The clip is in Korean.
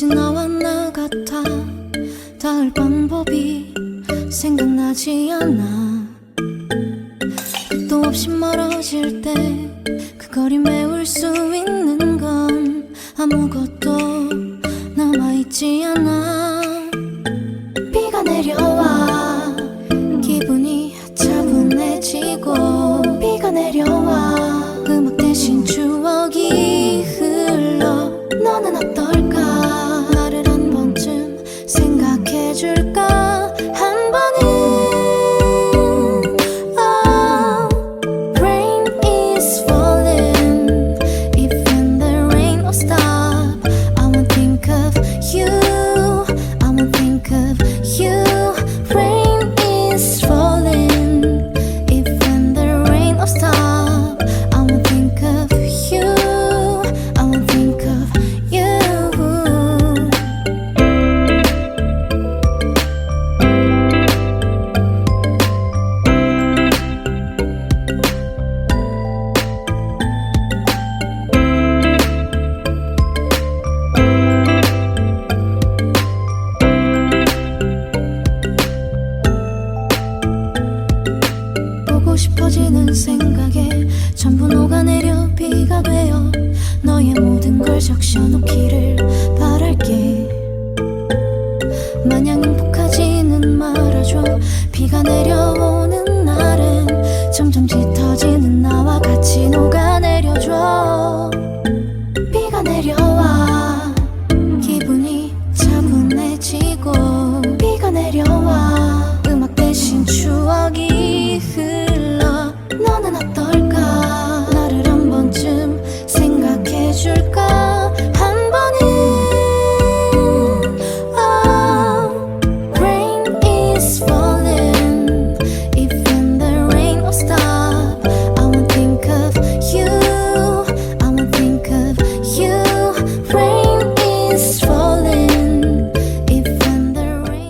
다시 나와 나 같아 닿을 방법이 생각나지 않아. 또 없이 멀어질 때 그 거리 메울 수 있는 건 아무것도 남아있지 않아. 비가 내려 해줄까? 싶어지는 생각에 전부 녹아내려 비가 되어 너의 모든 걸 적셔놓기를 바랄게. 마냥 행복하지는 말아줘. 비가 내려오는 날엔 점점 짙어지는 나와 같이 녹아내려줘. 비가 내려와. 기분이 차분해지고 비가 내려와. 음악 대신 추억이